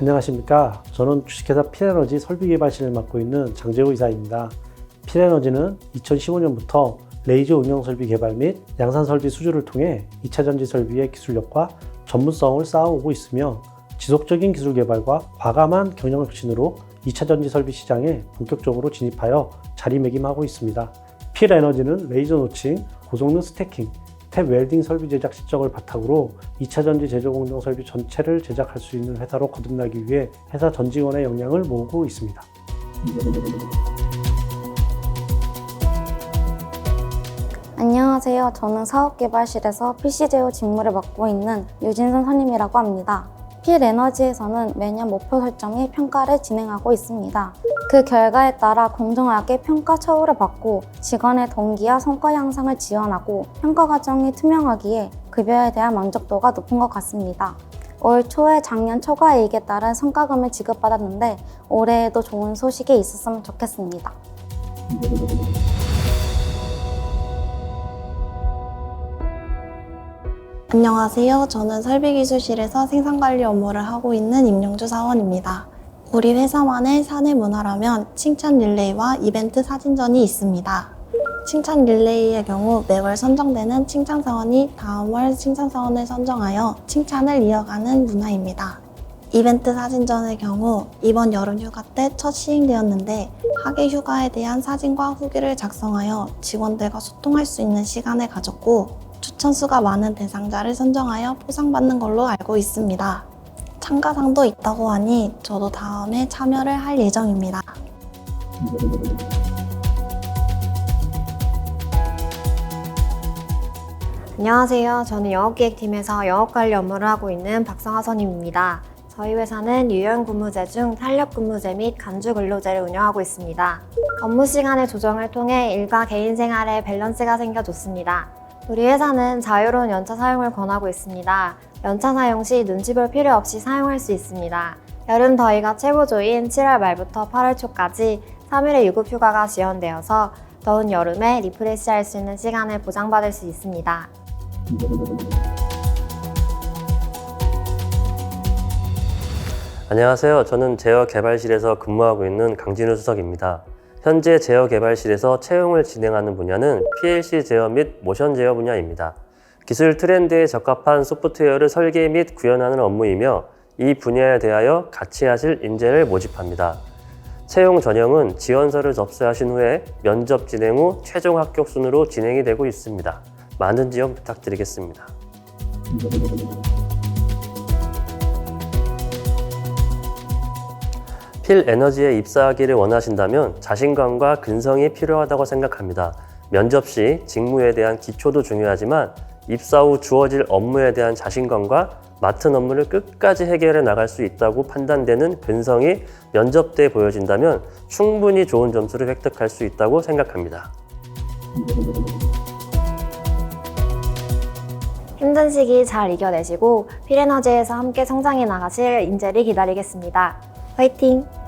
안녕하십니까. 저는 주식회사 필에너지 설비개발실을 맡고 있는 장재호 이사입니다. 필에너지는 2015년부터 레이저 운영 설비 개발 및 양산 설비 수주를 통해 2차 전지 설비의 기술력과 전문성을 쌓아오고 있으며 지속적인 기술 개발과 과감한 경영 혁신으로 2차 전지 설비 시장에 본격적으로 진입하여 자리매김하고 있습니다. 필에너지는 레이저 노칭, 고성능 스태킹, 탭 웰딩 설비 제작 실적을 바탕으로 2차 전지 제조 공정 설비 전체를 제작할 수 있는 회사로 거듭나기 위해 회사 전 직원의 역량을 모으고 있습니다. 안녕하세요. 저는 사업개발실에서 PC 제어 직무를 맡고 있는 유진선 선임이라고 합니다. 필에너지에서는 매년 목표 설정 및 평가를 진행하고 있습니다. 그 결과에 따라 공정하게 평가 처우를 받고 직원의 동기와 성과 향상을 지원하고 평가 과정이 투명하기에 급여에 대한 만족도가 높은 것 같습니다. 올 초에 작년 초과이익에 따른 성과금을 지급받았는데 올해에도 좋은 소식이 있었으면 좋겠습니다. 안녕하세요. 저는 설비기술실에서 생산관리 업무를 하고 있는 임영주 사원입니다. 우리 회사만의 사내 문화라면 칭찬 릴레이와 이벤트 사진전이 있습니다. 칭찬 릴레이의 경우 매월 선정되는 칭찬 사원이 다음 월 칭찬 사원을 선정하여 칭찬을 이어가는 문화입니다. 이벤트 사진전의 경우 이번 여름 휴가 때 첫 시행되었는데 학예 휴가에 대한 사진과 후기를 작성하여 직원들과 소통할 수 있는 시간을 가졌고 추천수가 많은 대상자를 선정하여 포상받는 걸로 알고 있습니다. 참가상도 있다고 하니 저도 다음에 참여를 할 예정입니다. 안녕하세요. 저는 영업기획팀에서 영업관리 업무를 하고 있는 박성하 선임입니다. 저희 회사는 유연 근무제 중 탄력 근무제 및 간주 근로제를 운영하고 있습니다. 업무 시간의 조정을 통해 일과 개인 생활에 밸런스가 생겨 좋습니다. 우리 회사는 자유로운 연차 사용을 권하고 있습니다. 연차 사용 시 눈치 볼 필요 없이 사용할 수 있습니다. 여름 더위가 최고조인 7월 말부터 8월 초까지 3일의 유급 휴가가 지원되어서 더운 여름에 리프레시 할 수 있는 시간을 보장받을 수 있습니다. 안녕하세요. 저는 제어 개발실에서 근무하고 있는 강진우 수석입니다. 현재 제어 개발실에서 채용을 진행하는 분야는 PLC 제어 및 모션 제어 분야입니다. 기술 트렌드에 적합한 소프트웨어를 설계 및 구현하는 업무이며 이 분야에 대하여 같이 하실 인재를 모집합니다. 채용 전형은 지원서를 접수하신 후에 면접 진행 후 최종 합격 순으로 진행이 되고 있습니다. 많은 지원 부탁드리겠습니다. 필 에너지에 입사하기를 원하신다면 자신감과 근성이 필요하다고 생각합니다. 면접 시 직무에 대한 기초도 중요하지만 입사 후 주어질 업무에 대한 자신감과 맡은 업무를 끝까지 해결해 나갈 수 있다고 판단되는 근성이 면접 때 보여진다면 충분히 좋은 점수를 획득할 수 있다고 생각합니다. 힘든 시기 잘 이겨내시고 필에너지에서 함께 성장해 나가실 인재를 기다리겠습니다. 화이팅!